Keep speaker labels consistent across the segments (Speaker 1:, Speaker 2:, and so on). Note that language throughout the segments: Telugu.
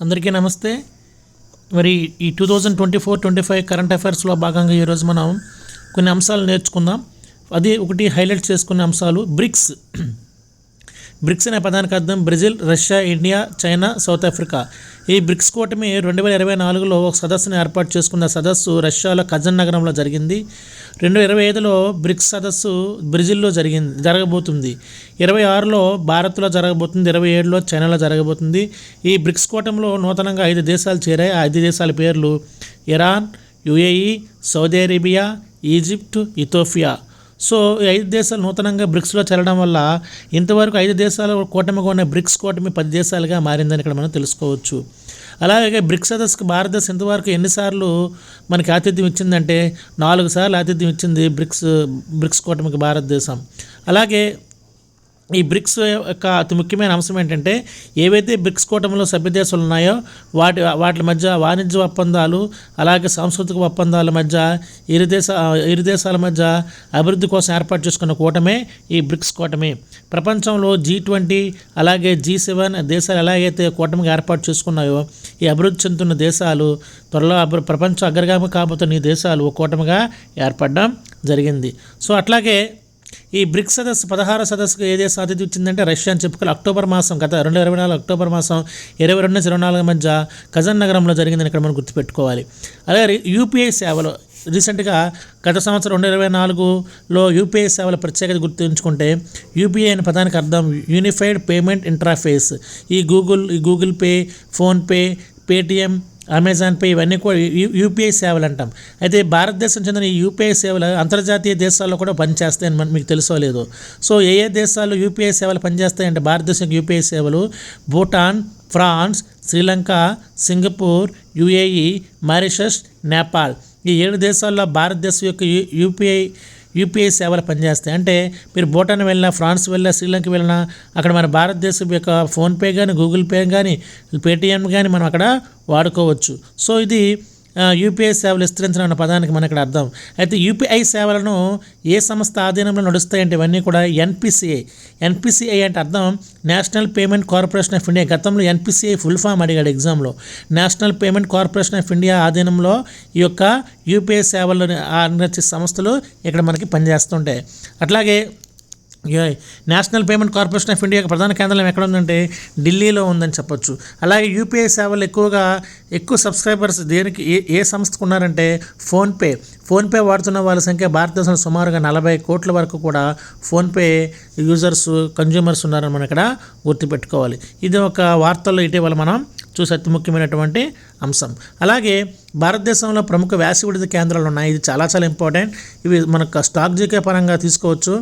Speaker 1: అందరికీ నమస్తే. మరి ఈ two thousand twenty four twenty five current అఫైర్స్లో భాగంగా ఈరోజు మనం కొన్ని అంశాలు నేర్చుకుందాం. అది ఒకటి హైలైట్ చేసుకునే అంశాలు. బ్రిక్స్. బ్రిక్స్ అనే పదానికి అర్థం Brazil Russia India China South Africa. ఈ బ్రిక్స్ కూటమి రెండు వేల ఇరవై నాలుగులో ఒక సదస్సును ఏర్పాటు చేసుకున్న సదస్సు రష్యాలో కజన్ నగరంలో జరిగింది. రెండు ఇరవై ఐదులో బ్రిక్స్ సదస్సు బ్రెజిల్లో జరిగింది జరగబోతుంది. ఇరవై ఆరులో భారత్లో జరగబోతుంది ఇరవై ఏడులో చైనాలో జరగబోతుంది. ఈ బ్రిక్స్ కూటమిలో నూతనంగా ఐదు దేశాలు చేరాయి. ఆ ఐదు దేశాల పేర్లు Iran UAE Saudi Arabia Egypt Ethiopia. So ఈ ఐదు దేశాలు నూతనంగా బ్రిక్స్లో చేరడం వల్ల ఇంతవరకు ఐదు దేశాలు కూటమిగా ఉన్న బ్రిక్స్ కూటమి పది దేశాలుగా మారిందని ఇక్కడ మనం తెలుసుకోవచ్చు. అలాగే బ్రిక్స్ సదస్సుకు భారతదేశం ఇంతవరకు ఎన్నిసార్లు మనకి ఆతిథ్యం ఇచ్చిందంటే నాలుగు సార్లు ఆతిథ్యం ఇచ్చింది బ్రిక్స్ బ్రిక్స్ కూటమికి భారతదేశం. అలాగే ఈ బ్రిక్స్ యొక్క అతి ముఖ్యమైన అంశం ఏంటంటే ఏవైతే బ్రిక్స్ కూటమిలో సభ్య దేశాలు ఉన్నాయో వాటి వాటి మధ్య వాణిజ్య ఒప్పందాలు అలాగే సాంస్కృతిక ఒప్పందాల మధ్య ఇరు దేశ ఇరు దేశాల మధ్య అభివృద్ధి కోసం ఏర్పాటు చేసుకున్న కూటమే ఈ బ్రిక్స్ కూటమి. ప్రపంచంలో జీ ట్వంటీ అలాగే జీ సెవెన్ దేశాలు ఎలాగైతే కూటమిగా ఏర్పాటు చేసుకున్నాయో ఈ అభివృద్ధి చెందుతున్న దేశాలు త్వరలో అభి ప్రపంచ అగ్రగామి కాబోతున్న ఈ దేశాలు కూటమిగా ఏర్పడడం జరిగింది. సో అట్లాగే ఈ బ్రిక్స్ సదస్సు పదహారు సదస్సుకు ఏ దేశం అతిథి ఇచ్చిందంటే రష్యా అని చెప్పుకోవాలి. అక్టోబర్ మాసం గత రెండు ఇరవై నాలుగు అక్టోబర్ మాసం ఇరవై రెండు ఇరవై నాలుగు మధ్య కజన్ నగరంలో జరిగిందని ఇక్కడ మనం గుర్తుపెట్టుకోవాలి. అలాగే యూపీఐ సేవలు రీసెంట్గా గత సంవత్సరం రెండు ఇరవై నాలుగులో యూపీఐ సేవల ప్రత్యేకత గుర్తుంచుకుంటే యూపీఐ అనే పదానికి అర్థం యూనిఫైడ్ పేమెంట్ ఇంటర్ఫేస్ ఈ గూగుల్ ఈ Google Pay PhonePe Paytm Amazon Pay ఇవన్నీ కూడా యూ- యూపీఐ సేవలు అంటాం. అయితే భారతదేశం చెందిన ఈ యూపీఐ సేవలు అంతర్జాతీయ దేశాల్లో కూడా పనిచేస్తాయని మన మీకు తెలుసో లేదో. సో ఏ ఏ దేశాల్లో యూపీఐ సేవలు పనిచేస్తాయంటే భారతదేశం యూపీఐ సేవలు Bhutan France Sri Lanka Singapore UAE Mauritius Nepal. ఈ ఏడు దేశాల్లో భారతదేశం యొక్క యూ యూపీఐ యూపీఐ సేవలు పనిచేస్తాయి. అంటే మీరు భూటాన్ వెళ్ళినా ఫ్రాన్స్ వెళ్ళినా శ్రీలంక వెళ్ళినా అక్కడ మన భారతదేశం యొక్క ఫోన్పే కానీ గూగుల్ పే కానీ పేటిఎం కానీ మనం అక్కడ వాడుకోవచ్చు. సో ఇది యూపీఐ సేవలు విస్తరించడం అన్న పదానికి మన ఇక్కడ అర్థం. అయితే యూపీఐ సేవలను ఏ సంస్థ ఆధీనంలో నడుస్తాయంటే ఇవన్నీ కూడా ఎన్పిసిఐ. ఎన్పిసిఐ అంటే అర్థం national payment corporation of India. గతంలో ఎన్పిసిఐ ఫుల్ ఫామ్ అడిగాడు ఎగ్జామ్లో. National payment corporation of India ఆధీనంలో ఈ యొక్క యూపీఐ సేవలను అందించే సంస్థలు ఇక్కడ మనకి పనిచేస్తుంటాయి. అట్లాగే national payment corporation of India ప్రధాన కేంద్రం ఎక్కడ ఉందంటే ఢిల్లీలో ఉందని చెప్పొచ్చు. అలాగే యూపీఐ సేవలు ఎక్కువగా ఎక్కువ సబ్స్క్రైబర్స్ దేనికి ఏ ఏ సంస్థకు ఉన్నారంటే ఫోన్పే. ఫోన్పే వాడుతున్న వాళ్ళ సంఖ్య భారతదేశంలో సుమారుగా నలభై కోట్ల వరకు కూడా ఫోన్పే యూజర్స్ కన్జ్యూమర్స్ ఉన్నారని మనం ఇక్కడ గుర్తుపెట్టుకోవాలి. ఇది ఒక వార్తల్లో ఇటీవల మనం చూసే అతి ముఖ్యమైనటువంటి అంశం. అలాగే భారతదేశంలో ప్రముఖ వ్యాసి విడిది కేంద్రాలు ఉన్నాయి. ఇది చాలా చాలా ఇంపార్టెంట్ ఇవి మనకు స్టాక్ జీకే పరంగా తీసుకోవచ్చు.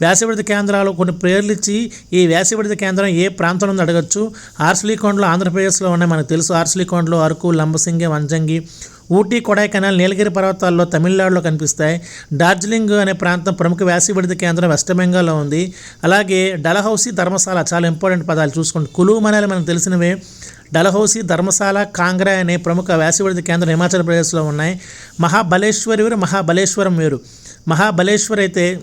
Speaker 1: వ్యాసి విడిది కేంద్రాలు కొన్ని పేర్లు ఇచ్చి ఈ వ్యాసి విడిది కేంద్రం ఏ ప్రాంతంలో ఉందో అడగచ్చు? ఆర్సలీకొండలో ఆంధ్రప్రదేశ్లో ఉన్నాయి. మనకు తెలుసు ఆర్సలీకొండలో అరకు లంబసింగి వంజంగి ఊటీ కొడైకెనాల్ నీలగిరి పర్వతాల్లో తమిళనాడులో కనిపిస్తాయి. డార్జిలింగ్ అనే ప్రాంతం ప్రముఖ వ్యాస కేంద్రం వెస్ట్ బెంగాల్లో ఉంది. అలాగే డలహౌసీ ధర్మశాల చాలా ఇంపార్టెంట్ పదాలు చూసుకోండి కులు మనాలి మనకు తెలిసినవే. డలహౌసీ ధర్మశాల కాంగ్రా అనే ప్రముఖ వ్యాసవిడిది కేంద్రం హిమాచల్ ప్రదేశ్లో ఉన్నాయి. మహాబలేశ్వరి వేరు మహాబలేశ్వరం వేరు. మహాబలేశ్వర్ అయితే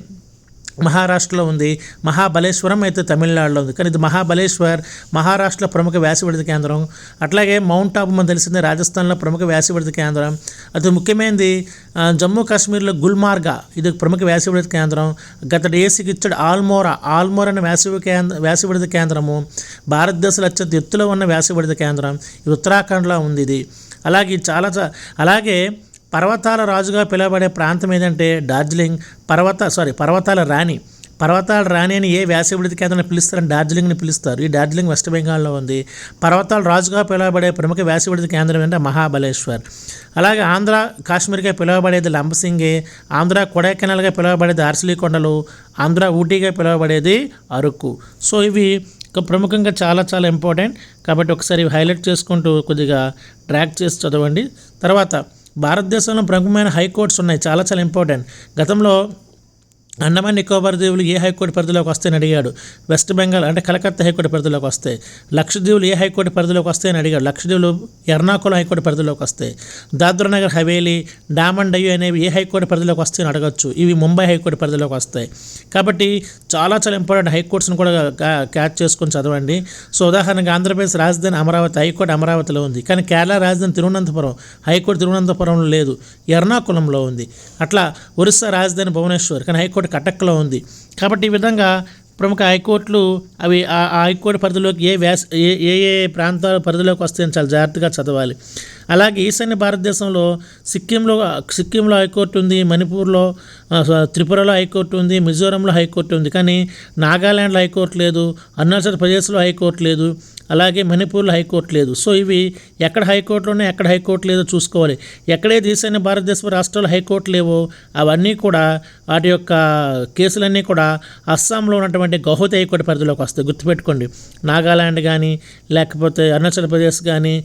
Speaker 1: మహారాష్ట్రలో ఉంది. మహాబలేశ్వరం అయితే తమిళనాడులో ఉంది. కానీ ఇది మహాబలేశ్వర్ మహారాష్ట్రలో ప్రముఖ వ్యాసవిడత కేంద్రం. అట్లాగే మౌంట్ ఆబు మనకు తెలిసిందే రాజస్థాన్లో ప్రముఖ వ్యాసవిడత కేంద్రం. అది ముఖ్యమైనది జమ్మూ కాశ్మీర్లో గుల్మార్గా ఇది ప్రముఖ వ్యాసవిడత కేంద్రం. గత డేసికి ఇచ్చాడు ఆల్మోరా. ఆల్మోరా అనే వ్యాసవి కేంద్ర వ్యాసవిడత కేంద్రము. భారతదేశంలో అత్యంత ఎత్తులో ఉన్న వ్యాసవిడత కేంద్రం. ఇది ఉత్తరాఖండ్లో ఉంది ఇది. అలాగే చాలా అలాగే పర్వతాల రాజుగా పిలువబడే ప్రాంతం ఏదంటే డార్జిలింగ్ పర్వత సారీ పర్వతాల రాణి. పర్వతాల రాణి అని ఏ వ్యాసవిడిది కేంద్రాన్ని పిలుస్తారని డార్జిలింగ్ని పిలుస్తారు. ఈ డార్జిలింగ్ వెస్ట్ బెంగాల్లో ఉంది. పర్వతాల రాజుగా పిలువబడే ప్రముఖ వ్యాసవిడిది కేంద్రం అంటే మహాబలేశ్వర్. అలాగే ఆంధ్ర కాశ్మీర్గా పిలువబడేది లంబసింగే ఆంధ్ర కొడైకెనాల్గా పిలువబడేది అరసలీకొండలు ఆంధ్ర ఊటీగా పిలువబడేది అరకు. సో ఇవి ఒక ప్రముఖంగా చాలా చాలా ఇంపార్టెంట్ కాబట్టి ఒకసారి హైలైట్ చేసుకుంటూ కొద్దిగా ట్రాక్ చేసి చదవండి. తర్వాత భారతదేశంలో ప్రముఖమైన హైకోర్ట్స్ ఉన్నాయి. చాలా చాలా ఇంపార్టెంట్ గతంలో అండమాన్ నికోబార్ దీవులు ఏ హైకోర్టు పరిధిలోకి వస్తాయని అడిగాడు. వెస్ట్ బెంగాల్ అంటే కలకత్తా హైకోర్టు పరిధిలోకి వస్తాయి. లక్షద్వీపులు ఏ హైకోర్టు పరిధిలోకి వస్తాయని అడిగాడు. లక్షద్వీపులు ఎర్నాకుళం హైకోర్టు పరిధిలోకి వస్తాయి. దాద్రానగర్ హవేలీ డామన్ డయ్యూ అనేవి ఏ హైకోర్టు పరిధిలోకి వస్తాయని అడగచ్చు. ఇవి ముంబై హైకోర్టు పరిధిలోకి వస్తాయి. కాబట్టి చాలా చాలా ఇంపార్టెంట్ హైకోర్ట్స్ని కూడా క్యాచ్ చేసుకొని చదవండి. సో ఉదాహరణగా ఆంధ్రప్రదేశ్ రాజధాని అమరావతి హైకోర్టు అమరావతిలో ఉంది. కానీ కేరళ రాజధాని తిరువనంతపురం హైకోర్టు తిరువనంతపురంలో లేదు. ఎర్నాకుళంలో ఉంది. అట్లా ఒరిస్సా రాజధాని భువనేశ్వర్ కానీ హైకోర్టు కటక్లో ఉంది. కాబట్టి ఈ విధంగా ప్రముఖ హైకోర్టులు అవి ఆ హైకోర్టు పరిధిలోకి ఏ వ్యాస ఏ ఏ ఏ ప్రాంతాల పరిధిలోకి వస్తాయని చాలా జాగ్రత్తగా చదవాలి. అలాగే ఈశాన్య భారతదేశంలో సిక్కింలో సిక్కింలో హైకోర్టు ఉంది మణిపూర్లో త్రిపురలో హైకోర్టు ఉంది మిజోరంలో హైకోర్టు ఉంది. కానీ నాగాల్యాండ్లో హైకోర్టు లేదు అరుణాచల్ ప్రదేశ్లో హైకోర్టు లేదు. అలాగే మణిపూర్లో హైకోర్టు లేదు. సో ఇవి ఎక్కడ హైకోర్టులు ఉన్నాయి ఎక్కడ హైకోర్టు లేదో చూసుకోవాలి. ఎక్కడే తీసైన భారతదేశ రాష్ట్రాల్లో హైకోర్టు లేవో అవన్నీ కూడా వాటి యొక్క కేసులన్నీ కూడా అస్సాంలో ఉన్నటువంటి గౌహతి హైకోర్టు పరిధిలోకి వస్తాయి. గుర్తుపెట్టుకోండి. నాగాలాండ్ కానీ లేకపోతే అరుణాచల్ ప్రదేశ్ కానీ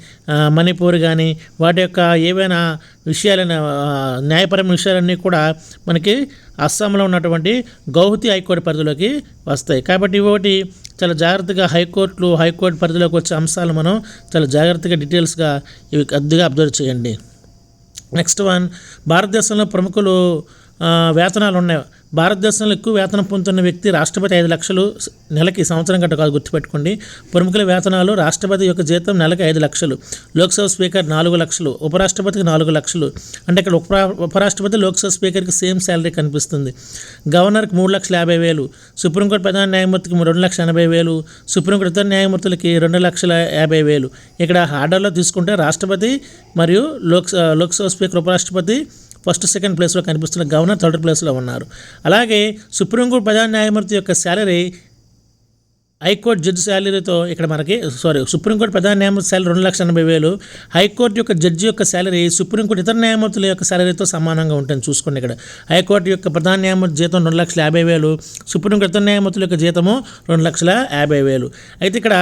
Speaker 1: మణిపూర్ కానీ వాటి యొక్క ఏవైనా విషయాలను న్యాయపరమైన విషయాలన్నీ కూడా మనకి అస్సాంలో ఉన్నటువంటి గౌహతి హైకోర్టు పరిధిలోకి వస్తాయి. కాబట్టి ఇవొకటి చాలా జాగ్రత్తగా హైకోర్టులు హైకోర్టు పరిధిలోకి వచ్చే అంశాలు మనం చాలా జాగ్రత్తగా డీటెయిల్స్గా ఇవి కొద్దిగా అబ్జర్వ్ చేయండి. నెక్స్ట్ వన్ భారతదేశంలో ప్రముఖులు వేతనాలు ఉన్నాయి భారతదేశంలో ఎక్కువ వేతనం పొందుతున్న వ్యక్తి రాష్ట్రపతి ఐదు లక్షలు నెలకి సంవత్సరం గంట కాదు గుర్తుపెట్టుకోండి. ప్రముఖుల వేతనాలు రాష్ట్రపతి యొక్క జీతం నెలకి ఐదు లక్షలు లోక్సభ స్పీకర్ నాలుగు లక్షలు ఉపరాష్ట్రపతికి నాలుగు లక్షలు. అంటే ఇక్కడ ఉపరా ఉపరాష్ట్రపతి లోక్సభ స్పీకర్కి సేమ్ శాలరీ కనిపిస్తుంది. గవర్నర్కి మూడు లక్షల యాభై వేలు సుప్రీంకోర్టు ప్రధాన న్యాయమూర్తికి రెండు లక్షల ఎనభై వేలు సుప్రీంకోర్టు ఇతర న్యాయమూర్తులకి రెండు లక్షల యాభై వేలు. ఇక్కడ ఆర్డర్లో తీసుకుంటే రాష్ట్రపతి మరియు లోక్ లోక్సభ స్పీకర్ ఉపరాష్ట్రపతి ఫస్ట్ సెకండ్ ప్లేస్లో కనిపిస్తున్న గవర్నర్ థర్డ్ ప్లేస్లో ఉన్నారు. అలాగే సుప్రీంకోర్టు ప్రధాన న్యాయమూర్తి యొక్క శాలరీ హైకోర్టు జడ్జి శాలరీతో ఇక్కడ మనకి సారీ సుప్రీంకోర్టు ప్రధాన న్యాయమూర్తి శాలరీ రెండు లక్షల ఎనభై వేలు హైకోర్టు యొక్క జడ్జి యొక్క శాలరీ సుప్రీంకోర్టు ఇతర న్యాయమూర్తుల యొక్క శాలరీతో సమానంగా ఉంటుంది చూసుకోండి ఇక్కడ. హైకోర్టు యొక్క ప్రధాన న్యాయమూర్తి జీతం రెండు లక్షల యాభై వేలు సుప్రీంకోర్టు ఇతర న్యాయమూర్తుల యొక్క జీతము రెండు లక్షల యాభై వేలు. అయితే ఇక్కడ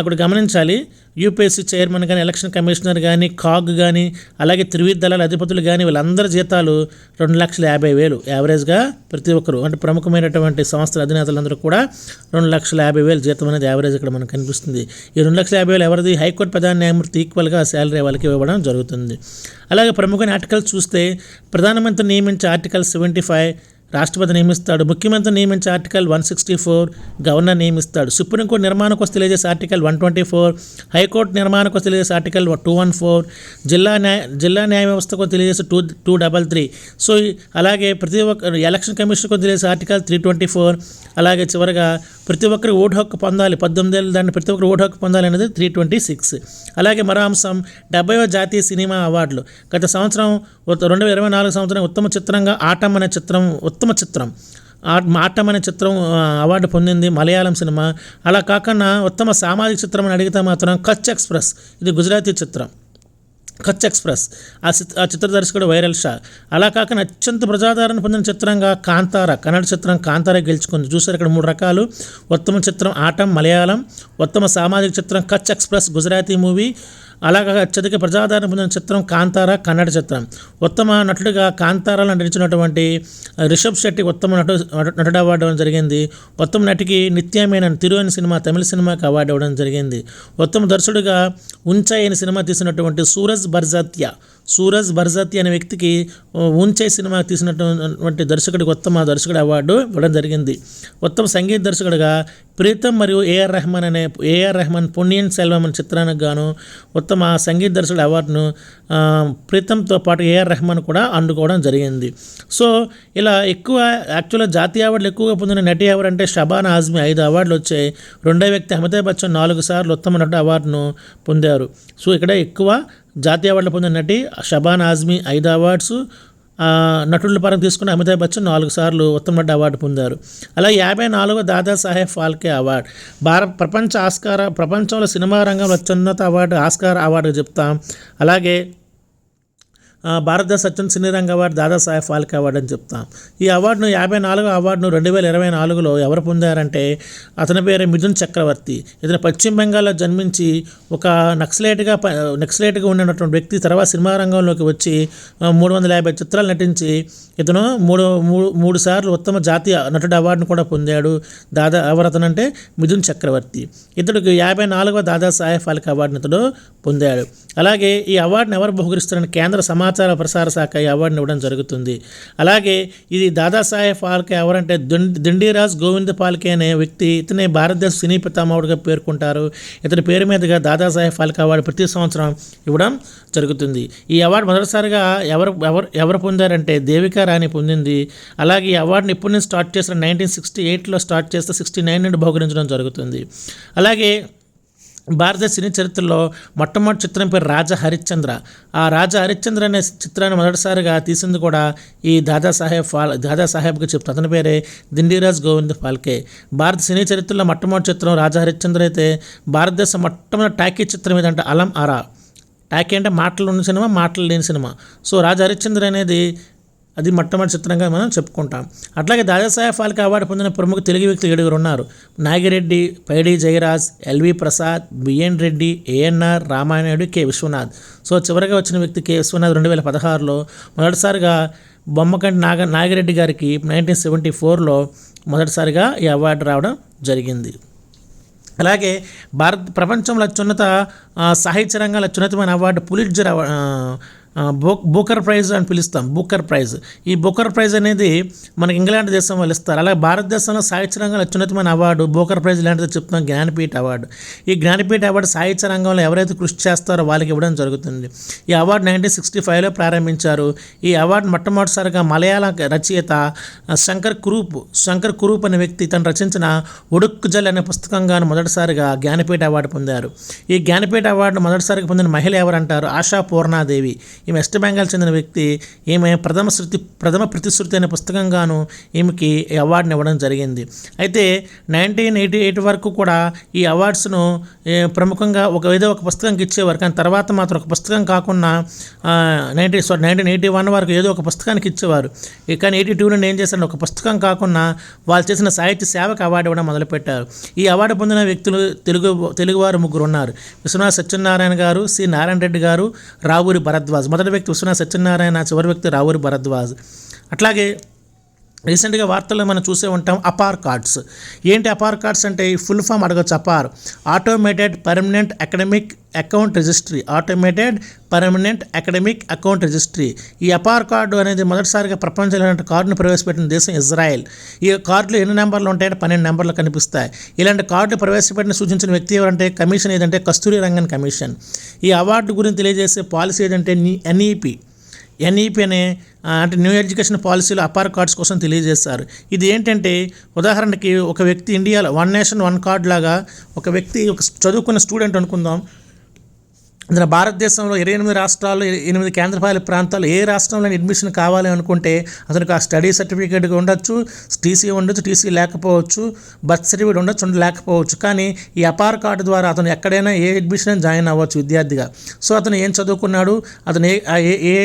Speaker 1: ఇక్కడ గమనించాలి యూపీఎస్సీ చైర్మన్ కానీ ఎలక్షన్ కమిషనర్ కానీ కాగ్ కానీ అలాగే త్రివిధ దళాల అధిపతులు కానీ వీళ్ళందరి జీతాలు రెండు లక్షల యాభై వేలు. యావరేజ్గా ప్రతి ఒక్కరు అంటే ప్రముఖమైనటువంటి సంస్థల అధినేతలందరూ కూడా రెండు లక్షల యాభై వేలు జీతం అనేది యావరేజ్ ఇక్కడ మనకు కనిపిస్తుంది. ఈ రెండు లక్షల యాభై వేలు ఎవరిది? హైకోర్టు ప్రధాన న్యాయమూర్తి ఈక్వల్గా శాలరీ వాళ్ళకి ఇవ్వడం జరుగుతుంది. అలాగే ప్రముఖమైన ఆర్టికల్స్ చూస్తే ప్రధానమంత్రి నియమించే ఆర్టికల్ సెవెంటీ ఫైవ్ రాష్ట్రపతి నియమిస్తాడు ముఖ్యమంత్రి నియమించే article one sixty four governor నియమిస్తాడు. Supreme court నిర్మాణకు వస్తే తెలియజేసే article one twenty four high court నిర్మాణకు వస్తే తెలియజేసే ఆర్టికల్ టూ వన్ ఫోర్ జిల్లా న్యాయ జిల్లా న్యాయ వ్యవస్థకు తెలియజేసే two two double three. So అలాగే ప్రతి ఒక్క ఎలక్షన్ కమిషన్కు తెలియజేసే ఆర్టికల్ త్రీ ట్వంటీ ఫోర్ అలాగే చివరగా ప్రతి ఒక్కరు ఓటు హక్కు పొందాలి. పద్దెనిమిది ఏళ్ళు దాన్ని ప్రతి ఒక్కరు ఓటు హక్కు పొందాలి అనేది త్రీ ట్వంటీ సిక్స్. అలాగే మరో అంశం డెబ్బైవ జాతీయ సినిమా అవార్డులు. గత సంవత్సరం రెండు వేల ఇరవై నాలుగు సంవత్సరం ఉత్తమ చిత్రంగా ఆటం అనే చిత్రం ఉత్తమ చిత్రం. ఆ- ఆటం అనే చిత్రం అవార్డు పొందింది మలయాళం సినిమా. అలా కాకుండా ఉత్తమ సామాజిక చిత్రం అని అడిగితే మాత్రం కచ్ ఎక్స్ప్రెస్. ఇది గుజరాతీ చిత్రం. కచ్ ఎక్స్ప్రెస్. ఆ చిత్ ఆ చిత్ర దర్శకుడు వైరల్ షా. అలా కాకుండా అత్యంత ప్రజాదరణ పొందిన చిత్రంగా కాంతార కన్నడ చిత్రం కాంతార గెలుచుకుంది. చూసారు ఇక్కడ మూడు రకాలు. ఉత్తమ చిత్రం ఆటం మలయాళం. ఉత్తమ సామాజిక చిత్రం కచ్ ఎక్స్ప్రెస్ గుజరాతీ మూవీ. అలాగా అత్యధిక ప్రజాదరణ పొందిన చిత్రం కాంతార కన్నడ చిత్రం. ఉత్తమ నటుడిగా కాంతారాలో నటించినటువంటి రిషబ్ శెట్టి ఉత్తమ నటు నటుడు అవార్డు ఇవ్వడం జరిగింది. ఉత్తమ నటికి నిత్యమైన తిరు సినిమా తమిళ సినిమాకి అవార్డు ఇవ్వడం జరిగింది. ఉత్తమ దర్శకుడిగా ఉంచాయి సినిమా తీసినటువంటి సూరజ్ బర్జాత్య సూరజ్ బర్జాతి అనే వ్యక్తికి ఉంచే సినిమా తీసినటువంటి దర్శకుడికి ఉత్తమ దర్శకుడు అవార్డు ఇవ్వడం జరిగింది. ఉత్తమ సంగీత దర్శకుడిగా ప్రీతం మరియు ఏఆర్ రెహమాన్ అనే ఏఆర్ రెహమాన్ పొన్నియన్ సెల్వం అనే చిత్రానికి గాను ఉత్తమ సంగీత దర్శకుడు అవార్డును ప్రీతంతో పాటు ఏఆర్ రెహమాన్ కూడా అందుకోవడం జరిగింది. సో ఇలా ఎక్కువ యాక్చువల్గా జాతీయ అవార్డులు ఎక్కువగా పొందిన నటి అవార్డు అంటే షబానా ఆజ్మీ. ఐదు అవార్డులు వచ్చాయి. రెండో వ్యక్తి అమితాబ్ బచ్చన్ నాలుగు సార్లు ఉత్తమ నటుడు అవార్డును పొందారు. సో ఇక్కడ ఎక్కువ జాతీయ అవార్డులు పొందిన నటి షబాన్ ఆజ్మీ ఐదు అవార్డ్స్ నటుల పరం తీసుకున్న అమితాబ్ బచ్చన్ నాలుగు సార్లు ఉత్తమ నటి అవార్డు పొందారు. అలాగే యాభై నాలుగో దాదాసాహెబ్ ఫాల్కే అవార్డు. భారత ప్రపంచ ఆస్కార ప్రపంచంలో సినిమా రంగంలో అత్యున్నత అవార్డు ఆస్కార్ అవార్డు చెప్తాం. అలాగే భారతదేశ అత్యున్నత సినీ రంగ అవార్డు దాదాసాహెబ్ ఫాల్కే అవార్డు అని చెప్తాం. ఈ అవార్డును యాభై నాలుగో అవార్డును రెండు వేల ఇరవై నాలుగులో ఎవరు పొందారంటే అతని పేరు మిథున్ చక్రవర్తి. ఇతను పశ్చిమ బెంగాల్లో జన్మించి ఒక నక్సలైట్గా ప- నక్సలైట్గా ఉన్నటువంటి వ్యక్తి తర్వాత సినిమా రంగంలోకి వచ్చి మూడు వందల యాభై చిత్రాలు నటించి ఇతను మూడు మూడు మూడు సార్లు ఉత్తమ జాతీయ నటుడు అవార్డును కూడా పొందాడు. దాదా ఎవరు అతను మిథున్ చక్రవర్తి. ఇతడికి యాభై నాలుగవ దాదాసాహెబ్ ఫాల్కే అవార్డును ఇతడు పొందాడు. అలాగే ఈ అవార్డును ఎవరు బహుకరిస్తారని కేంద్ర సమాచార ప్రసార శాఖ అవార్డుని ఇవ్వడం జరుగుతుంది. అలాగే ఇది దాదాసాహెబ్ ఫాల్కే ఎవరంటే దుండి దిండిరాజ్ గోవింద్ ఫాల్కే అనే వ్యక్తి. ఇతనే భారతదేశ సినీ పితామహుడుగా పేర్కొంటారు. ఇతని పేరు మీదుగా దాదాసాహెబ్ ఫాల్కే అవార్డు ప్రతి సంవత్సరం ఇవ్వడం జరుగుతుంది. ఈ అవార్డు మొదటిసారిగా ఎవరు ఎవరు ఎవరు పొందారంటే దేవికా రాణి పొందింది. అలాగే ఈ అవార్డుని ఇప్పటి నుంచి స్టార్ట్ చేసిన నైన్టీన్ సిక్స్టీ ఎయిట్లో స్టార్ట్ చేస్తే సిక్స్టీ నైన్ నుండి బహుకరించడం జరుగుతుంది. అలాగే భారతదేశ సినీ చరిత్రలో మొట్టమొదటి చిత్రం పేరు రాజా హరిశ్చంద్ర. ఆ రాజా హరిశ్చంద్ర అనే చిత్రాన్ని మొదటిసారిగా తీసింది కూడా ఈ దాదాసాహెబ్ ఫాల్ దాదాసాహెబ్కి చెప్తాను అతని పేరే దిండిరాజ్ గోవింద్ ఫాల్కే. భారత సినీ చరిత్రలో మొట్టమొదటి చిత్రం రాజా హరిశ్చంద్ర అయితే భారతదేశ మొట్టమొదటి టాకీ చిత్రం ఏదంటే అలం అరా. టాకీ అంటే మాటలు ఉన్న సినిమా మాటలు లేని సినిమా. సో రాజా హరిశ్చంద్ర అనేది అది మొట్టమొదటి చిత్రంగా మనం చెప్పుకుంటాం. అట్లాగే దాదాసాహెబ్ ఫాల్కే అవార్డు పొందిన ప్రముఖ తెలుగు వ్యక్తులు ఏడుగురు ఉన్నారు. Nagi Reddy Paidi Jairaj LV Prasad BN Reddy ANR Ramanaidu K. Viswanath. So చివరిగా వచ్చిన వ్యక్తి కె. విశ్వనాథ్ రెండు వేల పదహారులో మొదటిసారిగా బొమ్మకంటి నాగ నాగిరెడ్డి గారికి నైన్టీన్ సెవెంటీ ఫోర్లో మొదటిసారిగా ఈ అవార్డు రావడం జరిగింది. అలాగే భారత్ ప్రపంచంలో అత్యున్నత సాహిత్య రంగంలో అత్యున్నతమైన అవార్డు పులిట్జర్ బూకర్ ప్రైజ్ అని పిలుస్తాం బూకర్ ప్రైజ్. ఈ బూకర్ ప్రైజ్ అనేది మనకి ఇంగ్లాండ్ దేశం వాళ్ళు ఇస్తారు. అలాగే భారతదేశంలో సాహిత్య రంగంలో అత్యున్నతమైన అవార్డు బూకర్ ప్రైజ్ లాంటిది చెప్తాం జ్ఞానపీఠ అవార్డు. ఈ జ్ఞానపీఠ అవార్డు సాహిత్య రంగంలో ఎవరైతే కృషి చేస్తారో వాళ్ళకి ఇవ్వడం జరుగుతుంది. ఈ అవార్డు నైన్టీన్ సిక్స్టీ ఫైవ్లో ప్రారంభించారు. ఈ అవార్డు మొట్టమొదటిసారిగా మలయాళ రచయిత శంకర్ కురూప్ శంకర్ కురూప్ అనే వ్యక్తి తను రచించిన ఉడుక్కుజల్ అనే పుస్తకంగాను మొదటిసారిగా జ్ఞానపీఠ అవార్డు పొందారు. ఈ జ్ఞానపీఠ అవార్డు మొదటిసారిగా పొందిన మహిళ ఎవరంటారు? ఆశా పూర్ణాదేవి. ఈమె వెస్ట్ బెంగాల్ చెందిన వ్యక్తి ఈమె ప్రథమ శృతి ప్రథమ ప్రతిశృతి అనే పుస్తకంగాను ఈమెకి ఈ అవార్డుని ఇవ్వడం జరిగింది. అయితే నైన్టీన్ ఎయిటీ ఎయిట్ వరకు కూడా ఈ అవార్డ్స్ను ప్రముఖంగా ఒక ఏదో ఒక పుస్తకంకి ఇచ్చేవారు. కానీ తర్వాత మాత్రం ఒక పుస్తకం కాకుండా ninety sorry nineteen eighty one వరకు ఏదో ఒక పుస్తకానికి ఇచ్చేవారు. కానీ ఎయిటీ టూ నుండి ఏం చేశారు ఒక పుస్తకం కాకుండా వాళ్ళు చేసిన సాహిత్య సేవకు అవార్డు ఇవ్వడం మొదలుపెట్టారు. ఈ అవార్డు పొందిన వ్యక్తులు తెలుగు తెలుగువారు ముగ్గురు ఉన్నారు. విశ్వనాథ్ సత్యనారాయణ గారు సి నారాయణ రెడ్డి గారు రావూరి భరద్వాజ్. మొదటి వ్యక్తి విశ్వనాథ్ సత్యనారాయణ చివరి వ్యక్తి రావూరి భరద్వాజ్. అట్లాగే రీసెంట్గా వార్తల్లో మనం చూసే ఉంటాం అపార్ కార్డ్స్. ఏంటి అపార్ కార్డ్స్ అంటే ఈ ఫుల్ ఫామ్ అడగచ్చు APAAR. Automated permanent academic account registry. Automated permanent academic account registry. ఈ అపార్ కార్డు అనేది మొదటిసారిగా ప్రపంచంలో కార్డును ప్రవేశపెట్టిన దేశం ఇజ్రాయెల్. ఈ కార్డులు ఎన్ని నెంబర్లు ఉంటాయంటే పన్నెండు నెంబర్లు కనిపిస్తాయి. ఇలాంటి కార్డు ప్రవేశపెట్టిన సూచించిన వ్యక్తి ఎవరంటే కమిషన్ ఏదంటే కస్తూరి రంగన్ కమిషన్. ఈ అవార్డు గురించి తెలియజేసే పాలసీ ఏదంటే ఎన్ఈపి. ఎన్ఈపి అనే అంటే న్యూ ఎడ్యుకేషన్ పాలసీలో అపార్ కార్డ్స్ కోసం తెలియజేస్తారు. ఇది ఏంటంటే ఉదాహరణకి ఒక వ్యక్తి ఇండియాలో వన్ నేషన్ వన్ కార్డ్ లాగా ఒక వ్యక్తి ఒక చదువుకున్న స్టూడెంట్ అనుకుందాం అందులో భారతదేశంలో ఇరవై ఎనిమిది రాష్ట్రాల్లో ఎనిమిది కేంద్రపాలిత ప్రాంతాలు ఏ రాష్ట్రంలో అడ్మిషన్ కావాలి అనుకుంటే అతనికి ఆ స్టడీ సర్టిఫికేట్ ఉండొచ్చు టీసీ ఉండొచ్చు టీసీ లేకపోవచ్చు బర్త్ సర్టిఫికేట్ ఉండొచ్చు లేకపోవచ్చు. కానీ ఈ అపార్ కార్డు ద్వారా అతను ఎక్కడైనా ఏ అడ్మిషన్ జాయిన్ అవ్వచ్చు విద్యార్థిగా. సో అతను ఏం చదువుకున్నాడు? అతను ఏ ఏ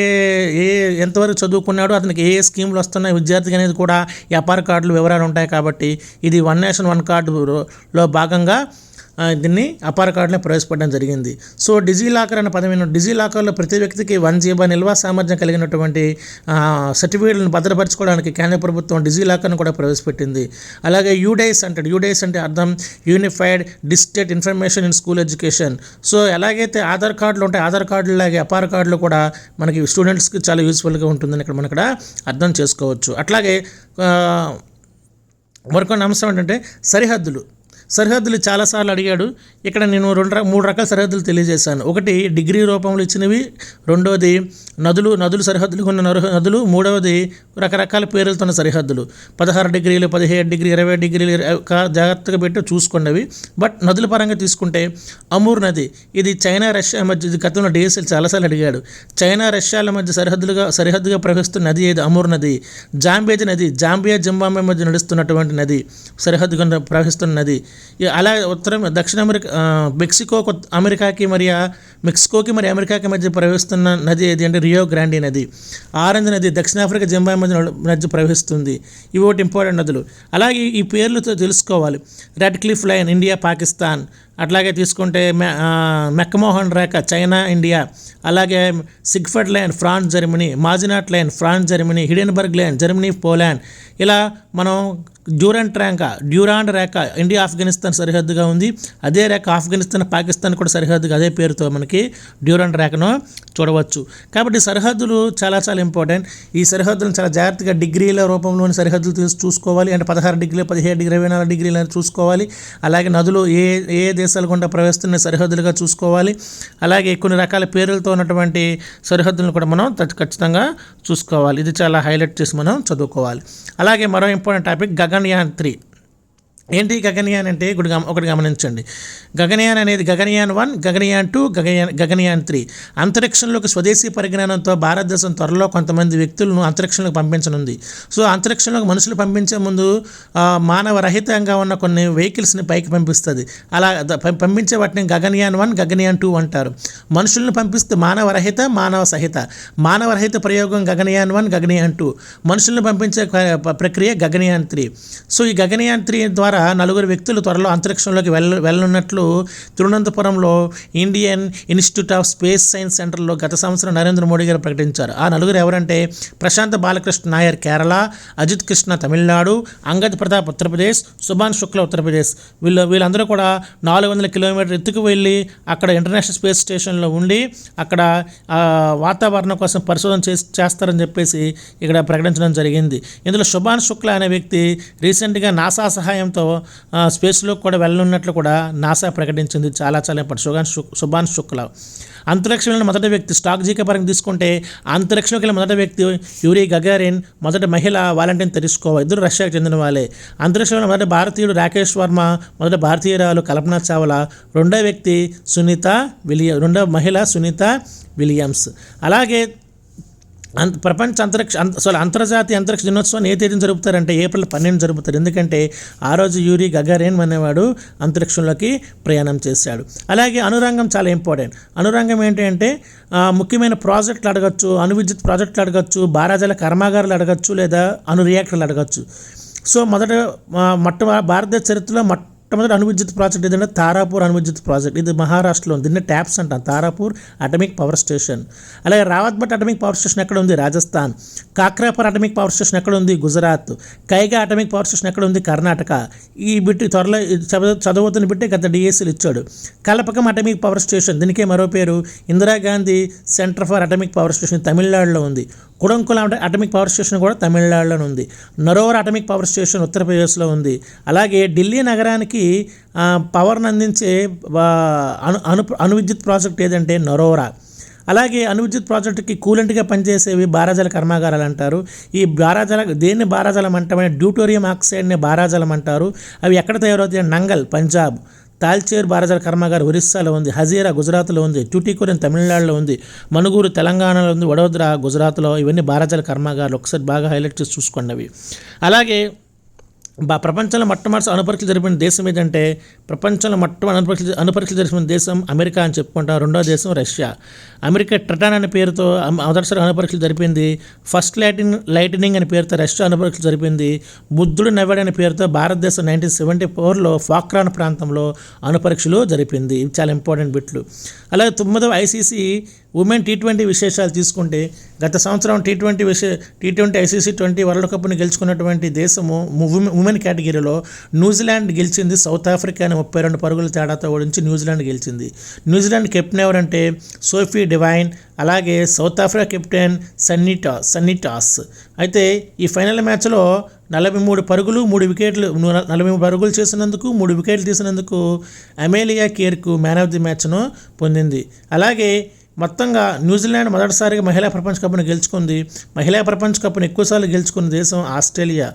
Speaker 1: ఏ ఎంతవరకు చదువుకున్నాడు? అతనికి ఏ స్కీమ్లు వస్తున్నాయి విద్యార్థికి అనేది కూడా ఈ అపార్ కార్డులు వివరాలు ఉంటాయి కాబట్టి ఇది వన్ నేషన్ వన్ కార్డులో భాగంగా దీన్ని అపార కార్డుని ప్రవేశపెట్టడం జరిగింది. సో డిజీ లాకర్ అనే పదమైన డిజీ లాకర్లో ప్రతి వ్యక్తికి వన్ జీబా నిల్వ సామర్థ్యం కలిగినటువంటి సర్టిఫికేట్లను భద్రపరచుకోవడానికి కేంద్ర ప్రభుత్వం డిజీ లాకర్ను కూడా ప్రవేశపెట్టింది. అలాగే యూడైస్ అంటాడు. యూడైస్ అంటే అర్థం unified district information in school education. So ఎలాగైతే ఆధార్ కార్డులు ఉంటాయి ఆధార్ కార్డులు లాగే అపార కార్డులు కూడా మనకి స్టూడెంట్స్కి చాలా యూస్ఫుల్గా ఉంటుందని ఇక్కడ మనం ఇక్కడ అర్థం చేసుకోవచ్చు. అట్లాగే ఆ, మరికొన్ని అంశం ఏంటంటే సరిహద్దులు. సరిహద్దులు చాలాసార్లు అడిగాడు. ఇక్కడ నేను రెండు మూడు రకాల సరిహద్దులు తెలియజేశాను. ఒకటి డిగ్రీ రూపంలో ఇచ్చినవి రెండవది నదులు నదులు సరిహద్దులు ఉన్న నరు- నదులు మూడవది రకరకాల పేర్లతో ఉన్న సరిహద్దులు. పదహారు డిగ్రీలు పదిహేడు డిగ్రీ ఇరవై డిగ్రీలు జాగ్రత్తగా పెట్టి చూసుకున్నవి. బట్ నదుల పరంగా తీసుకుంటే అమూర్ నది ఇది చైనా రష్యా మధ్య గతంలో డిఎస్ఎల్ చాలాసార్లు అడిగాడు. చైనా రష్యాల మధ్య సరిహద్దులుగా సరిహద్దుగా ప్రవహిస్తున్న నది ఏది? అమూర్ నది. జాంబేజ్ నది జాంబియా జింబాబే మధ్య నడుస్తున్నటువంటి నది సరిహద్దుగా ప్రవహిస్తున్న నది. అలా ఉత్తరం దక్షిణ అమెరికా మెక్సికో కొత్త- అమెరికాకి మరి మెక్సికోకి మరి అమెరికాకి మధ్య ప్రవహిస్తున్న నది ఏది అంటే రియో గ్రాండీ నది. ఆరెంజ్ నది దక్షిణాఫ్రికా జింబాయి మధ్య మధ్య ప్రవహిస్తుంది. ఇవి ఒకటి ఇంపార్టెంట్ నదులు. అలాగే ఈ పేర్లతో తెలుసుకోవాలి. Radcliffe line India Pakistan. అట్లాగే తీసుకుంటే మె రేఖ చైనా ఇండియా. అలాగే Siegfried line France Germany. Maginot line France Germany. Hindenburg line Germany Poland. ఇలా మనం డ్యూరెంట్ ర్యాంక డ్యూరాండ్ రేఖ ఇండియా ఆఫ్ఘనిస్తాన్ సరిహద్దుగా ఉంది. అదే రేఖ ఆఫ్ఘనిస్తాన్ పాకిస్తాన్ కూడా సరిహద్దుగా అదే పేరుతో మనకి డ్యూరాండ్ రేఖను చూడవచ్చు. కాబట్టి సరిహద్దులు చాలా చాలా ఇంపార్టెంట్ ఈ సరిహద్దులను చాలా జాగ్రత్తగా డిగ్రీల రూపంలోని సరిహద్దులు తీసి చూసుకోవాలి. అంటే పదహారు డిగ్రీలు పదిహేడు డిగ్రీ ఇరవై నాలుగు డిగ్రీలు అని చూసుకోవాలి. అలాగే నదులు ఏ ఏ దేశాల గుండా ప్రవేశిస్తున్న సరిహద్దులుగా చూసుకోవాలి. అలాగే కొన్ని రకాల పేర్లతో ఉన్నటువంటి సరిహద్దులను కూడా మనం ఖచ్చితంగా చూసుకోవాలి. ఇది చాలా హైలైట్ చేసి మనం చదువుకోవాలి. అలాగే మరో ఇంపార్టెంట్ టాపిక్ గగన్యాన్ త్రీ ఏంటి గగనయాన్ అంటే? ఒకటి గమ ఒకటి గమనించండి. గగనయాన్ అనేది గగనయాన్ వన్ గగనయాన్ టూ గగయాన్ గగనయాన్ త్రీ. అంతరిక్షంలోకి స్వదేశీ పరిజ్ఞానంతో భారతదేశం త్వరలో కొంతమంది వ్యక్తులను అంతరిక్షంలోకి పంపించనుంది. సో అంతరిక్షంలోకి మనుషులు పంపించే ముందు మానవరహితంగా మానవ రహితంగా ఉన్న కొన్ని వెహికల్స్ని పైకి పంపిస్తుంది. అలా పంపించే వాటిని గగనయాన్ వన్ గగనయాన్ టూ అంటారు. మనుషులను పంపిస్తే మానవ రహిత మానవ సహిత. మానవ రహిత ప్రయోగం గగనయాన్ వన్ గగనయాన్ టూ. మనుషులను పంపించే ప్రక్రియ గగనయాన్ త్రీ. సో ఈ గగనయాన్ త్రీ ద్వారా నలుగురు వ్యక్తులు త్వరలో అంతరిక్షంలోకి వెళ్ళ వెళ్ళనున్నట్లు తిరువనంతపురంలో Indian institute of space science సెంటర్లో గత సంవత్సరం నరేంద్ర మోడీ గారు ప్రకటించారు. ఆ నలుగురు ఎవరంటే ప్రశాంత్ బాలకృష్ణ నాయర్ కేరళ అజిత్ కృష్ణ తమిళనాడు అంగద్ ప్రతాప్ ఉత్తరప్రదేశ్ సుభాన్ శుక్ల ఉత్తరప్రదేశ్. వీళ్ళు వీళ్ళందరూ కూడా నాలుగు వందల కిలోమీటర్ ఎత్తుకు వెళ్ళి అక్కడ ఇంటర్నేషనల్ స్పేస్ స్టేషన్లో ఉండి అక్కడ ఆ, వాతావరణం కోసం పరిశోధన చేసి చేస్తారని చెప్పేసి ఇక్కడ ప్రకటించడం జరిగింది. ఇందులో శుభాన్ శుక్ల అనే వ్యక్తి రీసెంట్గా నాసా సహాయంతో ఆ, స్పేస్లోకి కూడా వెళ్ళనున్నట్లు కూడా నాసా ప్రకటించింది చాలా చాలా ఇంపార్టెంట్ సుగాన్ సుభాన్ శుక్లా. శుక్ల అంతరిక్షంలో మొదటి వ్యక్తి స్టాక్ జీకే పరంగా తీసుకుంటే అంతరిక్షంలోకి వెళ్ళిన మొదటి వ్యక్తి యూరీ గగారిన్ మొదటి మహిళ వాలంటీన్ తెలుసుకోవా ఇద్దరు రష్యాకు చెందిన వాళ్ళే. అంతరిక్షంలో మొదటి భారతీయుడు రాకేష్ వర్మ మొదటి భారతీయురాలు కల్పనా చావ్లా రెండో వ్యక్తి సునీత విలియ రెండో మహిళ సునీత విలియమ్స్. అలాగే అంత ప్రపంచ అంతరిక్ష అంత అసలు అంతర్జాతీయ అంతరిక్ష దినోత్సవాన్ని ఏ తేదీన జరుపుతారంటే ఏప్రిల్ పన్నెండు జరుపుతారు. ఎందుకంటే ఆ రోజు యూరి గగారేన్ అనేవాడు అంతరిక్షంలోకి ప్రయాణం చేశాడు. అలాగే అనురంగం చాలా ఇంపార్టెంట్. అనురంగం ఏంటంటే ముఖ్యమైన ప్రాజెక్టులు అడగచ్చు అణు విద్యుత్ ప్రాజెక్టులు అడగచ్చు బారాజాల కర్మాగారాలు అడగచ్చు లేదా అణు రియాక్టర్లు అడగచ్చు. సో మొదట మొట్ట భారతదేశ చరిత్రలో మొట్ట మొట్టమొదటి అణువిద్యుత్ ప్రాజెక్ట్ ఏదంటే తారాపూర్ అణువిద్యుత్ ప్రాజెక్ట్. ఇది మహారాష్ట్రలో ఉంది. దీన్ని ట్యాప్స్ అంటాం. Tarapur atomic power station. అలాగే రావత్భట్ అటమిక్ పవర్ స్టేషన్ ఎక్కడ ఉంది? Rajasthan. Kakrapar atomic power station ఎక్కడ ఉంది? Gujarat. Kaiga atomic power station ఎక్కడ ఉంది? కర్ణాటక. ఈ బిట్టి త్వరలో ఇది చదువు చదువుతున్న బిట్టి గత డిఎస్సీలు ఇచ్చాడు. Kalpakkam atomic power station. దీనికే మరో పేరు. Indira Gandhi centre for atomic power station తమిళనాడులో ఉంది. కుడంకులం అటమిక్ పవర్ స్టేషన్ కూడా తమిళనాడులో ఉంది. నరోవర్ అటమిక్ పవర్ స్టేషన్ ఉత్తరప్రదేశ్లో ఉంది. అలాగే ఢిల్లీ నగరానికి పవర్ను పవర్ని అందించే అను అను అణు విద్యుత్ ప్రాజెక్ట్ ఏదంటే నరోరా అలాగే అణు విద్యుత్ ప్రాజెక్టుకి కూలెంట్గా పనిచేసేవి బారాజాల కర్మాగారాలు అంటారు. ఈ బారాజాల దేన్ని బారాజాలం అంటామంటే డ్యూటోరియం ఆక్సైడ్ని బారాజాలం అంటారు. అవి ఎక్కడ తయారవుతాయి? నంగల్ పంజాబ్. తాల్చేర్ బారజల కర్మాగారం ఒరిస్సాలో ఉంది హజీరా గుజరాత్లో ఉంది ట్యూటికోరిన్ తమిళనాడులో ఉంది మనుగూరు తెలంగాణలో ఉంది వడోదర గుజరాత్లో ఇవన్నీ బారజల కర్మాగారాలు ఒకసారి బాగా హైలైట్ చేసి చూసుకోండి అలాగే బా ప్రపంచంలో మొట్టమొదటి అణుపరీక్షలు జరిపిన దేశం ఏదంటే ప్రపంచంలో మొట్టమొదటి అనుపరీక్షలు అనుపరీక్షలు జరిపిన దేశం అమెరికా అని చెప్పుకుంటాం. రెండో దేశం రష్యా. అమెరికా ట్రటాన్ అనే పేరుతో మొదటిసారి అనుపరీక్షలు జరిపింది. ఫస్ట్ లైటింగ్ లైటనింగ్ అనే పేరుతో రష్యా అనుపరీక్షలు జరిపింది. బుద్ధుడు నవ్వాడు అనే పేరుతో భారతదేశం నైన్టీన్ సెవెంటీ ఫోర్లో ఫాక్రాన్ ప్రాంతంలో అనుపరీక్షలు జరిపింది. ఇవి చాలా ఇంపార్టెంట్ బిట్లు. అలాగే తొమ్మిదవ ఐసీసీ ఉమెన్ టీ ట్వంటీ విశేషాలు తీసుకుంటే గత సంవత్సరం టీ ట్వంటీ విషయ T twenty ICC twenty world కప్ను గెలుచుకున్నటువంటి దేశము ఉమెన్ కేటగిరీలో న్యూజిలాండ్ గెలిచింది సౌత్ ఆఫ్రికాని ముప్పై రెండు పరుగుల తేడాతో ఓడించి న్యూజిలాండ్ గెలిచింది. న్యూజిలాండ్ కెప్టెన్ ఎవరంటే సోఫీ డివైన్ అలాగే సౌత్ ఆఫ్రికా కెప్టెన్ సన్నిటా సన్నిటాస్. అయితే ఈ ఫైనల్ మ్యాచ్లో నలభై మూడు పరుగులు మూడు వికెట్లు నలభై మూడు పరుగులు చేసినందుకు మూడు వికెట్లు తీసినందుకు అమేలియా కేర్కు మ్యాన్ ఆఫ్ ది మ్యాచ్ను పొందింది. అలాగే మొత్తంగా న్యూజిలాండ్ మొదటిసారిగా మహిళా ప్రపంచ కప్ను గెలుచుకుంది. మహిళా ప్రపంచ కప్ను ఎక్కువసార్లు గెలుచుకున్న దేశం ఆస్ట్రేలియా.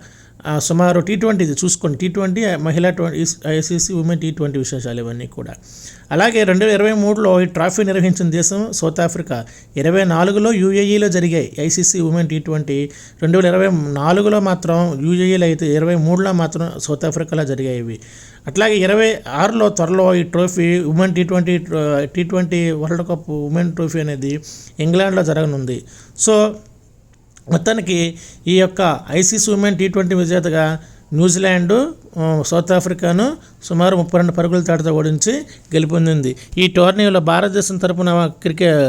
Speaker 1: సుమారు టీ ట్వంటీది చూసుకోండి. టీ ట్వంటీ మహిళా twenty ICC women T twenty విశేషాలు ఇవన్నీ కూడా. అలాగే రెండు వేల ఇరవై మూడులో ఈ ట్రాఫీ నిర్వహించిన దేశం సౌత్ ఆఫ్రికా. ఇరవై నాలుగులో యూఏఈలో జరిగాయి ఐసీసీ ఉమెన్ టీ ట్వంటీ. రెండు వేల ఇరవై నాలుగులో మాత్రం యూఏఈలో అయితే ఇరవై మూడులో మాత్రం సౌత్ ఆఫ్రికాలో జరిగాయి ఇవి. అట్లాగే ఇరవై ఆరులో త్వరలో ఈ trophy women T twenty T twenty world cup women trophy అనేది ఇంగ్లాండ్లో జరగనుంది. సో మొత్తానికి ఈ యొక్క ఐసీసీ ఉమెన్ టీ ట్వంటీ విజేతగా న్యూజిలాండ్ సౌత్ ఆఫ్రికాను సుమారు ముప్పై రెండు పరుగుల తేడాతో ఓడించి గెలుపొందింది. ఈ టోర్నీలో భారతదేశం తరపున క్రికెట్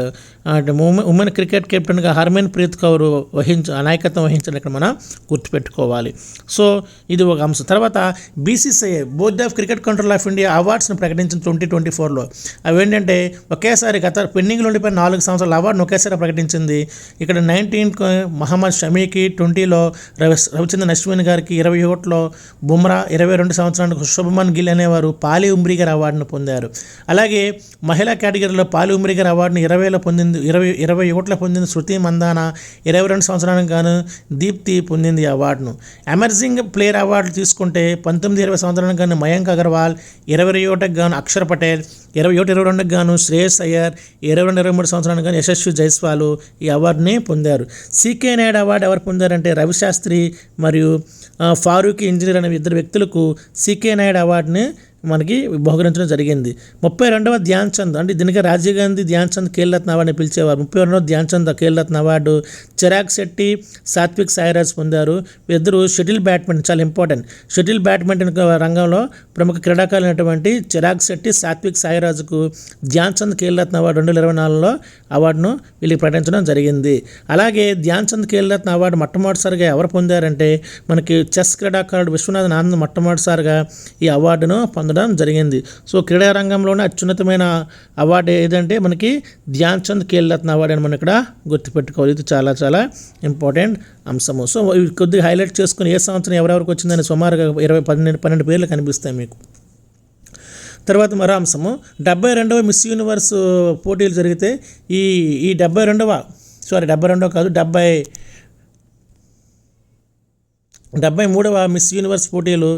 Speaker 1: ఉమెన్ క్రికెట్ కెప్టెన్గా హర్మన్ ప్రీత్ కౌర్ వహించ నాయకత్వం వహించడం ఇక్కడ మనం గుర్తుపెట్టుకోవాలి. సో ఇది ఒక అంశం. తర్వాత BCCI board of cricket control of India అవార్డ్స్ని ప్రకటించిన ట్వంటీ ట్వంటీ ఫోర్లో. అవి ఏంటంటే ఒకేసారి గత పెండింగ్లో ఉండిపోయిన నాలుగు సంవత్సరాల అవార్డును ఒకేసారి ప్రకటించింది. ఇక్కడ నైన్టీన్ మహమ్మద్ షమీకి ట్వంటీలో రవి రవిచంద్రన్ అశ్విన్ గారికి ఇరవై ఒకటిలో బుమ్రా ఇరవై రెండు సంవత్సరానికి శుభమన్ గిల్ అనేవారు పాలి ఉమ్రిగర్ అవార్డును పొందారు. అలాగే మహిళా కేటగిరీలో పాలి ఉమ్రిగర్ అవార్డును ఇరవైలో పొందింది ఇరవై ఇరవై ఒకటిలో పొందింది శృతి మందాన ఇరవై రెండు సంవత్సరానికి గాను దీప్తి పొందింది అవార్డును. ఎమర్జింగ్ ప్లేయర్ అవార్డు తీసుకుంటే పంతొమ్మిది ఇరవై సంవత్సరానికి గాను మయాంక్ అగర్వాల్ ఇరవై ఒకటికి గాను అక్షర్ పటేల్ ఇరవై ఒకటి ఇరవై రెండుకి గాను శ్రేయస్ అయ్యర్ ఇరవై రెండు ఇరవై మూడు సంవత్సరానికి గాను యశస్వి జైస్వాలు ఈ అవార్డుని పొందారు. సీకే నాయుడు అవార్డు ఎవరు పొందారంటే రవిశాస్త్రి మరియు ఆ, ఫారూక్ ఇంజనీర్ అనే ఇద్దరు వ్యక్తులకు సీకే నాయుడు అవార్డుని మనకి బహుకరించడం జరిగింది. ముప్పై రెండవ ధ్యాన్ చంద్ అంటే దీనికి రాజీవ్ గాంధీ ధ్యాన్ చంద్ ఖేల్రత్న అవార్డుని పిలిచేవారు. ముప్పై రెండవ ధ్యాన్ చంద్ ఖేల్రత్న అవార్డు చిరాగ్ శెట్టి సాత్విక్ సాయిరాజ్ పొందారు. ఇద్దరు షటిల్ బ్యాడ్మింటన్ చాలా ఇంపార్టెంట్. షటిల్ బ్యాడ్మింటన్ రంగంలో ప్రముఖ క్రీడాకారులైనటువంటి చిరాగ్ శెట్టి సాత్విక్ సాయిరాజుకు ధ్యాన్ చంద్ ఖేల్రత్న అవార్డు రెండు వేల ఇరవై నాలుగులో అవార్డును వీళ్ళకి ప్రకటించడం జరిగింది. అలాగే ధ్యాన్ చంద్ ఖేల్రత్న అవార్డు మొట్టమొదటిసారిగా ఎవరు పొందారంటే మనకి చెస్ క్రీడాకారుడు విశ్వనాథన్ ఆనంద్ మొట్టమొదటిసారిగా ఈ అవార్డును పొందడం జరిగింది. సో క్రీడా రంగంలోనే అత్యున్నతమైన అవార్డు ఏదంటే మనకి ధ్యాన్ చంద్ ఖేల్ రత్న అవార్డు అని మనం ఇక్కడ గుర్తుపెట్టుకోవాలి. ఇది చాలా చాలా ఇంపార్టెంట్ అంశము. సో ఇవి కొద్దిగా హైలైట్ చేసుకుని ఏ సంవత్సరం ఎవరెవరికి వచ్చిందని సుమారుగా ఇరవై పన్నెండు పన్నెండు పేర్లు కనిపిస్తాయి మీకు. తర్వాత మరో అంశము. డెబ్బై రెండవ మిస్ యూనివర్స్ పోటీలు జరిగితే ఈ ఈ డెబ్బై రెండవ సారీ డెబ్బై రెండవ కాదు డెబ్బై డెబ్బై మూడవ మిస్ యూనివర్స్ పోటీలు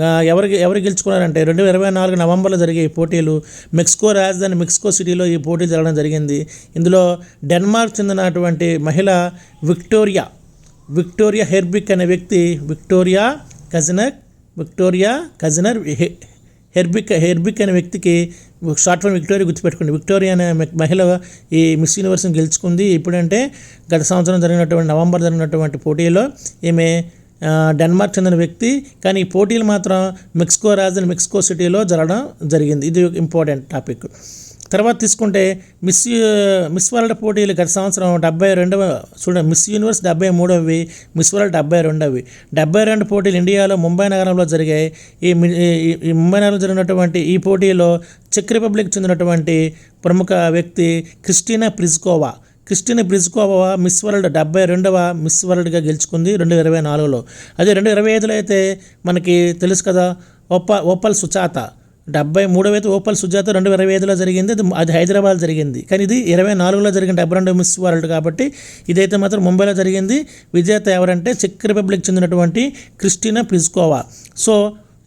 Speaker 1: ఆ, ఎవరికి ఎవరు గెలుచుకున్నారంటే రెండు వేల ఇరవై నాలుగు నవంబర్లో జరిగే ఈ పోటీలు మెక్సికో రాజధాని మెక్సికో సిటీలో ఈ పోటీలు జరగడం జరిగింది. ఇందులో డెన్మార్క్ చెందినటువంటి మహిళ విక్టోరియా విక్టోరియా హెర్బిక్ అనే వ్యక్తి విక్టోరియా కజినర్ విక్టోరియా కజినర్ హెర్బిక్ హెర్బిక్ అనే వ్యక్తికి షార్ట్ ఫామ్ విక్టోరియా గుర్తుపెట్టుకోండి. విక్టోరియా అనే మహిళ ఈ మిస్ యూనివర్స్ని గెలుచుకుంది. ఇప్పుడంటే గత సంవత్సరం జరిగినటువంటి నవంబర్ జరిగినటువంటి పోటీలో ఈమె డెన్మార్క్ చెందిన వ్యక్తి కానీ ఈ పోటీలు మాత్రం మెక్సికో రాజధాని మెక్సికో సిటీలో జరగడం జరిగింది. ఇది ఒక ఇంపార్టెంట్ టాపిక్. తర్వాత తీసుకుంటే మిస్ మిస్ వరల్డ్ పోటీలు గత సంవత్సరం డెబ్బై రెండవ చూడండి మిస్ యూనివర్స్ డెబ్బై మూడవవి మిస్ వరల్డ్ డెబ్బై రెండవి డెబ్బై రెండు పోటీలు ఇండియాలో ముంబై నగరంలో జరిగాయి. ఈ ఈ- ఈ ముంబై నగరంలో జరిగినటువంటి ఈ పోటీలో చెక్ రిపబ్లిక్ చెందినటువంటి ప్రముఖ వ్యక్తి Krystyna Pyszkova. Krystyna Pyszkova miss world డెబ్బై రెండవ మిస్ వరల్డ్గా గెలుచుకుంది రెండు ఇరవై నాలుగులో. అదే రెండు ఇరవై ఐదులో అయితే మనకి తెలుసు కదా ఒప్ప ఓపల్ సుచాత డెబ్బై మూడవ అయితే ఓపల్ సుజాత రెండు ఇరవై ఐదులో జరిగింది అది అది హైదరాబాద్ జరిగింది. కానీ ఇది ఇరవై నాలుగులో జరిగిన డెబ్బై రెండు మిస్ వరల్డ్ కాబట్టి ఇదైతే మాత్రం ముంబైలో జరిగింది. విజేత ఎవరంటే చెక్ రిపబ్లిక్ చెందినటువంటి క్రిస్టినా ప్రిజ్కోవా సో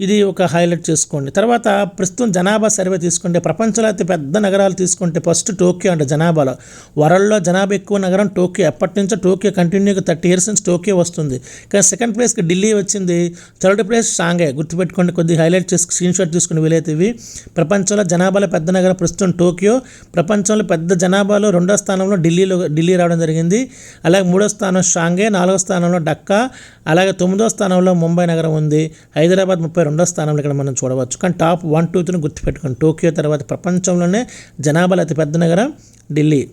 Speaker 1: ఇది ఒక హైలైట్ చేసుకోండి. తర్వాత ప్రస్తుతం జనాభా సర్వే తీసుకుంటే ప్రపంచంలో అతి పెద్ద నగరాలు తీసుకుంటే ఫస్ట్ టోక్యో అంటే జనాభాలో. వరల్డ్లో జనాభా ఎక్కువ నగరం టోక్యో. ఎప్పటి నుంచో టోక్యో కంటిన్యూగా థర్టీ ఇయర్స్ నుంచి టోక్యో వస్తుంది. కానీ సెకండ్ ప్లేస్కి ఢిల్లీ వచ్చింది. Third place Shanghai. గుర్తుపెట్టుకోండి కొద్దిగా హైలైట్ చేసి స్క్రీన్ షాట్ తీసుకుని వీలైతేవి ప్రపంచంలో జనాభాలో పెద్ద నగరం ప్రస్తుతం టోక్యో. ప్రపంచంలో పెద్ద జనాభాలో రెండో స్థానంలో ఢిల్లీలో ఢిల్లీ రావడం జరిగింది. అలాగే మూడో స్థానం షాంఘై నాలుగో స్థానంలో డక్కా. అలాగే తొమ్మిదో స్థానంలో ముంబై నగరం ఉంది. హైదరాబాద్ ముప్పై రెండో స్థానంలో ఇక్కడ మనం చూడవచ్చు. కానీ టాప్ వన్ టూ త్రీని గుర్తుపెట్టుకోండి. టోక్యో తర్వాత ప్రపంచంలోనే జనాభాలో అతిపెద్ద నగరం ఢిల్లీ.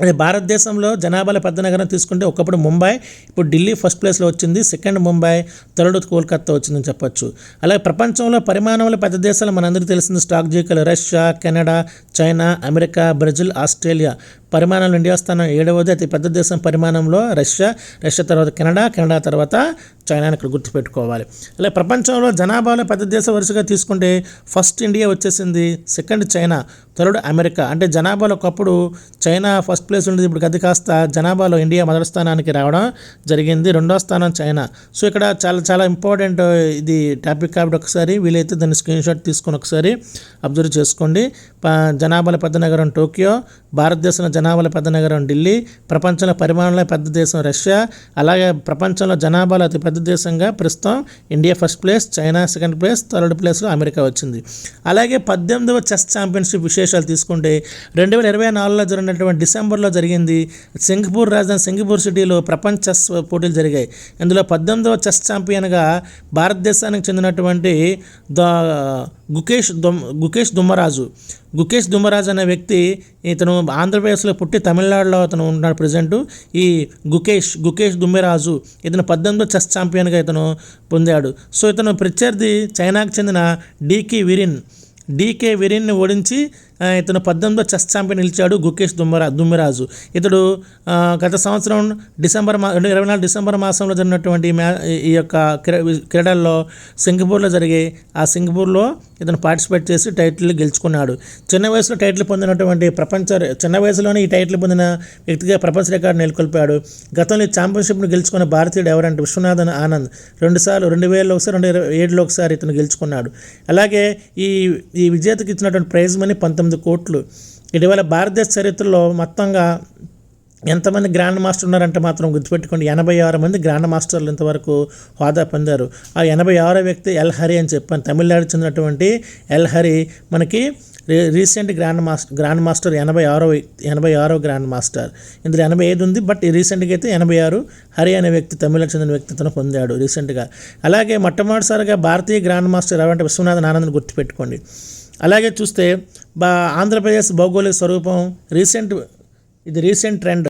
Speaker 1: అదే భారతదేశంలో జనాభాలో పెద్ద నగరం తీసుకుంటే ఒకప్పుడు ముంబై ఇప్పుడు ఢిల్లీ ఫస్ట్ ప్లేస్లో వచ్చింది. సెకండ్ ముంబై థర్డ్ కోల్కత్తా వచ్చిందని చెప్పొచ్చు. అలాగే ప్రపంచంలో పరిమాణంలో పెద్ద దేశాలు మనందరికీ తెలిసింది stock జీకలు Russia Canada China America Brazil Australia. పరిమాణంలో ఇండియా స్థానం ఏడవది అతి పెద్ద దేశం పరిమాణంలో రష్యా రష్యా తర్వాత కెనడా కెనడా తర్వాత చైనాని ఇక్కడ గుర్తుపెట్టుకోవాలి. అలా ప్రపంచంలో జనాభాలో పెద్ద దేశం వరుసగా తీసుకుంటే ఫస్ట్ ఇండియా వచ్చేసింది సెకండ్ చైనా థర్డ్ అమెరికా. అంటే జనాభాలో ఒకప్పుడు చైనా ఫస్ట్ ప్లేస్ ఉండేది. ఇప్పుడు అది కాస్త జనాభాలో ఇండియా మొదటి స్థానానికి రావడం జరిగింది. రెండో స్థానం చైనా. సో ఇక్కడ చాలా చాలా ఇంపార్టెంట్ ఇది టాపిక్ కాబట్టి ఒకసారి వీలైతే దాన్ని స్క్రీన్ షాట్ తీసుకొని ఒకసారి అబ్జర్వ్ చేసుకోండి. జనాభాల పెద్ద నగరం టోక్యో భారతదేశంలో జనాభాల పెద్ద నగరం ఢిల్లీ ప్రపంచంలో పరిమాణంలో పెద్ద దేశం రష్యా అలాగే ప్రపంచంలో జనాభాలో అతి పెద్ద దేశంగా ప్రస్తుతం India first place China second place third ప్లేస్లో అమెరికా వచ్చింది. అలాగే పద్దెనిమిదవ చెస్ ఛాంపియన్షిప్ విశేషాలు తీసుకుంటే రెండు వేల ఇరవై నాలుగులో జరిగినటువంటి డిసెంబర్లో జరిగింది. సింగపూర్ రాజధాని సింగపూర్ సిటీలో ప్రపంచ చెస్ పోటీలు జరిగాయి. ఇందులో పద్దెనిమిదవ చెస్ ఛాంపియన్గా భారతదేశానికి చెందినటువంటి ద గుకేష్ దుమ్ గుకేష్ దుమ్మరాజు. గుకేష్ దుమ్మరాజు అనే వ్యక్తి ఇతను ఆంధ్రప్రదేశ్లో పుట్టి తమిళనాడులో అతను ఉన్నాడు ప్రజెంట్. ఈ గుకేష్ గుకేష్ దుమ్మెరాజు ఇతను పద్దెనిమిదో చెస్ ఛాంపియన్గా ఇతను పొందాడు. సో ఇతను ప్రత్యర్థి చైనాకు చెందిన డీకే విరిన్. డీకే విరిన్ని ఓడించి ఇతను పద్దెనిమిదో చెస్ ఛాంపియన్ నిలిచాడు గుకేష్ దుమ్మరా దుమ్మిరాజు. ఇతడు గత సంవత్సరం డిసెంబర్ మా రెండు ఇరవై నాలుగు డిసెంబర్ మాసంలో జరిగినటువంటి మ్యా ఈ యొక్క క్రీడల్లో సింగపూర్లో జరిగే ఆ సింగపూర్లో ఇతను పార్టిసిపేట్ చేసి టైటిల్ గెలుచుకున్నాడు. చిన్న వయసులో టైటిల్ పొందినటువంటి ప్రపంచ చిన్న వయసులోనే ఈ టైటిల్ పొందిన వ్యక్తిగా ప్రపంచ రికార్డు నెలకొల్పాడు. గతంలో ఈ ఛాంపియన్షిప్ను గెలుచుకున్న భారతీయుడు ఎవరంటే విశ్వనాథన్ ఆనంద్. రెండుసార్లు రెండు వేలలో ఒకసారి రెండు ఇరవై ఏడులో ఒకసారి ఇతను గెలుచుకున్నాడు. అలాగే ఈ ఈ విజేతకి ఇచ్చినటువంటి ప్రైజ్ మనీ పంతొమ్మిది కోట్లు. ఇటీవల భారతదేశ చరిత్రలో మొత్తంగా ఎంతమంది గ్రాండ్ మాస్టర్ ఉన్నారంటే మాత్రం గుర్తుపెట్టుకోండి. ఎనభై ఆరు మంది గ్రాండ్ మాస్టర్లు ఇంతవరకు హోదా పొందారు. ఆ ఎనభై ఆరో వ్యక్తి ఎల్ హరి అని చెప్పాను. తమిళనాడు చెందినటువంటి ఎల్ హరి మనకి రీ- recent grand master grand master ఎనభై ఆరో ఎనభై ఆరో గ్రాండ్ మాస్టర్. ఇందులో ఎనభై ఐదు ఉంది. బట్ ఈ రీసెంట్గా అయితే ఎనభై ఆరు హరి అనే వ్యక్తి తమిళనాడు చెందిన వ్యక్తి తను పొందాడు రీసెంట్గా. అలాగే మొట్టమొదటిసారిగా భారతీయ గ్రాండ్ మాస్టర్ ఎవరంటే విశ్వనాథన్ ఆనంద్ గుర్తుపెట్టుకోండి. అలాగే చూస్తే బా ఆంధ్రప్రదేశ్ భౌగోళిక స్వరూపం రీసెంట్ ఇది రీసెంట్ ట్రెండ్.